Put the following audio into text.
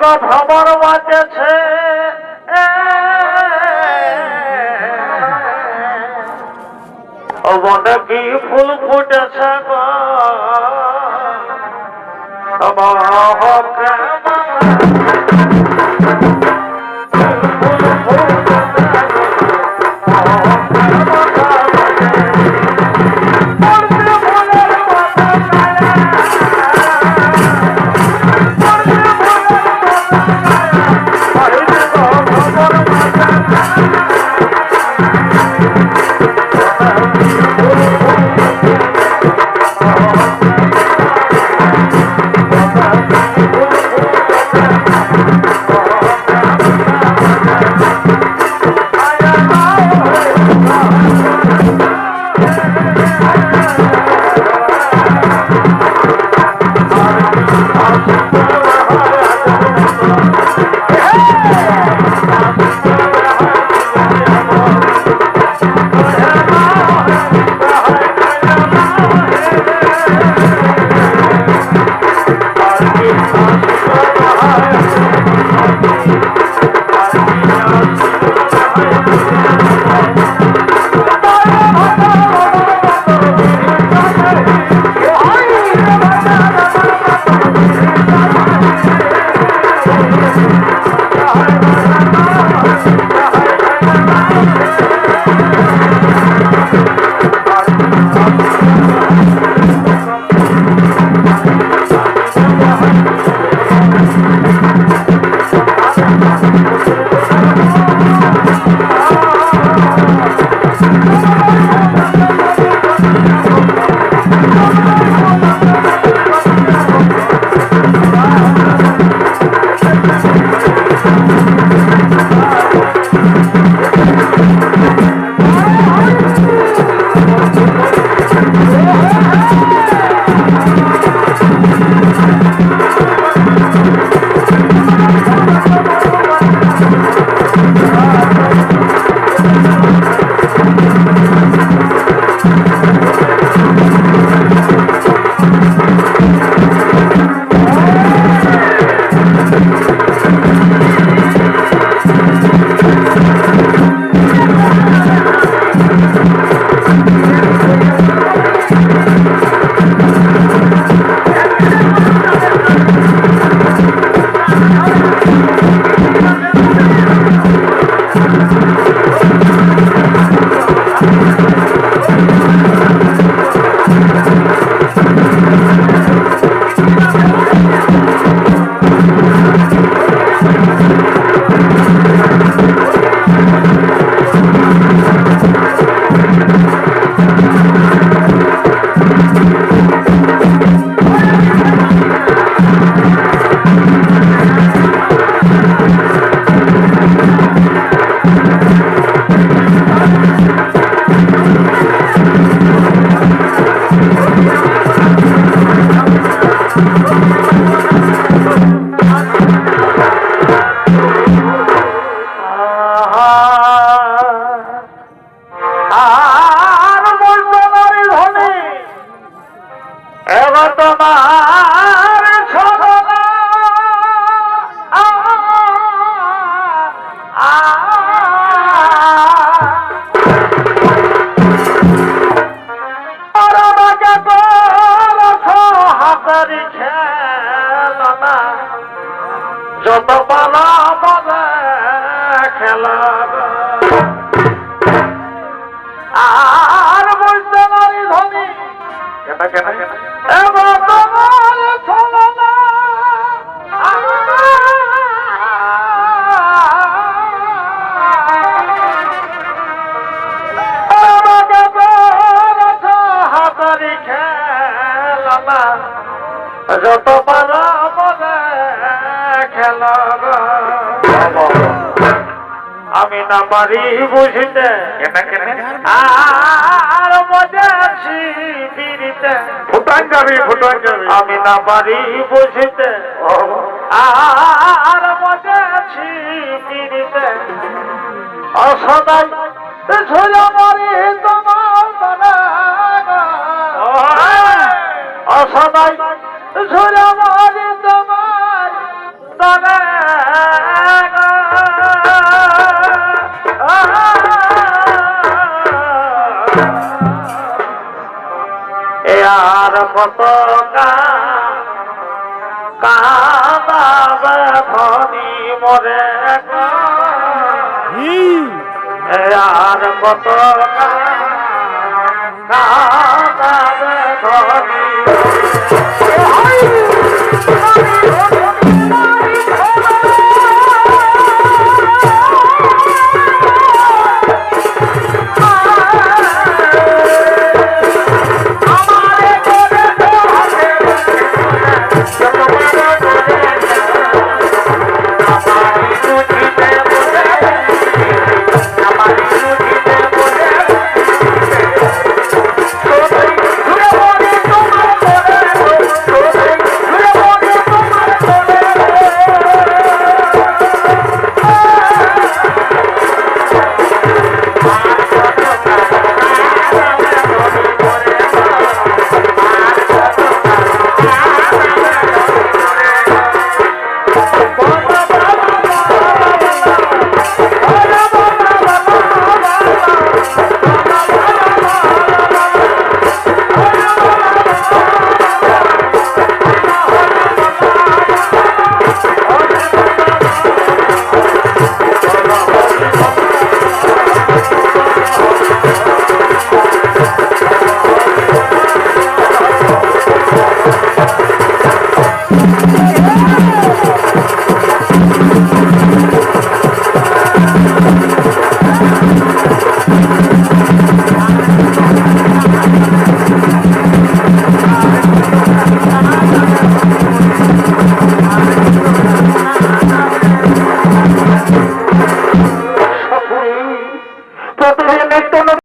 গো ভ্রমর বাঁচেছে। মনে কি ফুল ফুটেছে গো? আর আর বলতে নারী ধনী। কেন কেন কেন? যত পারা বলে খেলা আমি না পারি বুঝতে। আর মজা আছি ফিরিতে। ফুটান যাবি ফুটান যাবি। আমি না পারি বুঝতে। আর মজা আছি ফিরিতে। অসদাই। ঝুলা মারি তোমার কত ধনী মরে আর কত ধনী